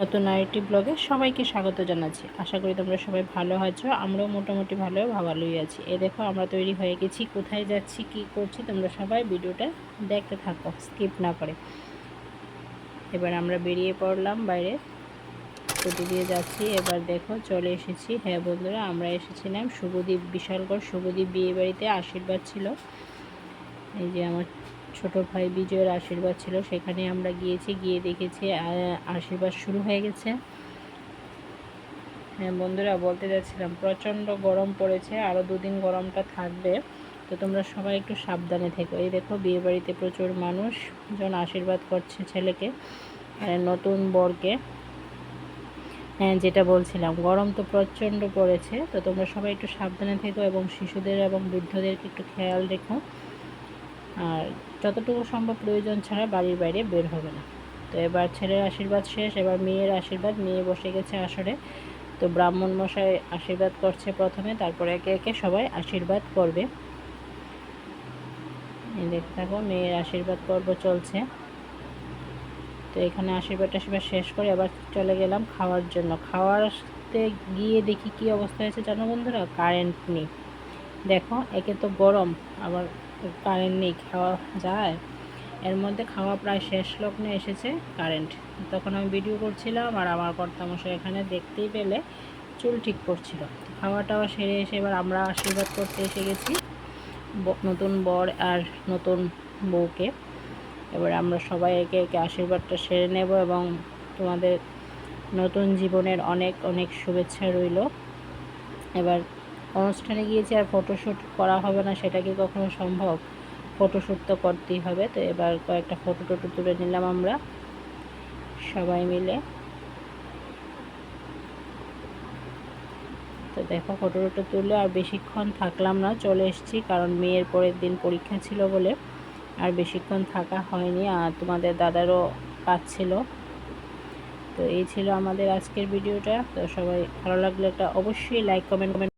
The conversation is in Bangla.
নতুন আরেকটি ব্লগে সবাইকে স্বাগত জানাচ্ছি। আশা করি তোমরা সবাই ভালো আছো, আমরাও মোটামুটি ভালো, ভালোই আছি। এ দেখো, আমরা তৈরি হয়ে গেছি, কোথায় যাচ্ছি, কি করছি, তোমরা সবাই ভিডিওটা দেখতে থাকো, স্কিপ না করে। এবার আমরা বেরিয়ে পড়লাম বাইরে স্কুটি দিয়ে যাচ্ছি। এবার দেখো, চলে এসেছি। হ্যাঁ বন্ধুরা, আমরা এসেছিলাম শুভদীপ, বিশালগড় শুভদীপ বিয়ে বাড়িতে আশীর্বাদ ছিল। এই যে আমার ছোট ভাই বিজয়ের আশীর্বাদ ছিল, সেখানে আমরা গিয়েছি, গিয়ে দেখেছি আশীর্বাদ শুরু হয়ে গেছে। হ্যাঁ বন্ধুরা, বলতে যাচ্ছিলাম, প্রচণ্ড গরম পড়েছে আরও দুদিন গরমটা থাকবে। তো তোমরা সবাই একটু সাবধানে থেকো। এই দেখো বিয়ে বাড়িতে প্রচুর মানুষ জন আশীর্বাদ করছে ছেলেকে নতুন বরকে। হ্যাঁ যেটা বলছিলাম, গরম তো প্রচণ্ড পড়েছে, তো তোমরা সবাই একটু সাবধানে থেকো এবং শিশুদের এবং বৃদ্ধদেরকে একটু খেয়াল রেখো। আর যতটুকু সম্ভব প্রয়োজন ছাড়া বাড়ির বাইরে বের হবে না। তো এবার ছেলের আশীর্বাদ শেষ, এবার মেয়ের আশীর্বাদ, মেয়ে বসে গেছে আসরে। তো ব্রাহ্মণ মশাই আশীর্বাদ করছে প্রথমে, তারপরে একে একে সবাই আশীর্বাদ করবে। দেখতে থাকো মেয়ের আশীর্বাদ পর্ব চলছে। তো এখানে আশীর্বাদ টাশীর্বাদ শেষ করে আবার চলে গেলাম খাওয়ার জন্য। খাওয়াতে গিয়ে দেখি কি অবস্থা হয়েছে জানো বন্ধুরা? কারেন্ট নেই। দেখো, একে তো গরম, আবার কারেন্ট নেই, খাওয়া যায়। এর মধ্যে খাওয়া প্রায় শেষ লগ্নে এসেছে কারেন্ট তখন আমি ভিডিও করছিলাম আর আমার কর্তামশাই এখানে দেখতেই পেলে চুল ঠিক করছিল। খাওয়া টাওয়া সেরে এসে এবার আমরা আশীর্বাদ করতে এসে গেছি নতুন বর আর নতুন বউকে। এবার আমরা সবাই একে একে আশীর্বাদটা সেরে নেব এবং তোমাদের নতুন জীবনের অনেক অনেক শুভেচ্ছা রইল। এবার অনুষ্ঠানে গিয়েছি আর ফটোশ্যুট করা হবে না, সেটা কি কখনো সম্ভব? ফটোশ্যুট তো করতেই হবে, তো এবার কয়েকটা ফটো টটো তুলে নিলাম আমরা, সবাই মিলে। তো দেখো ফটো টটো তুলে আর বেশিক্ষণ থাকলাম না, চলে এসেছি, কারণ মেয়ের পরের দিন পরীক্ষা ছিল বলে আর বেশিক্ষণ থাকা হয়নি, আর তোমাদের দাদারও কাজ ছিল। তো এই ছিল আমাদের আজকের ভিডিওটা, তো সবাই ভালো লাগলে একটা অবশ্যই লাইক কমেন্ট কমেন্ট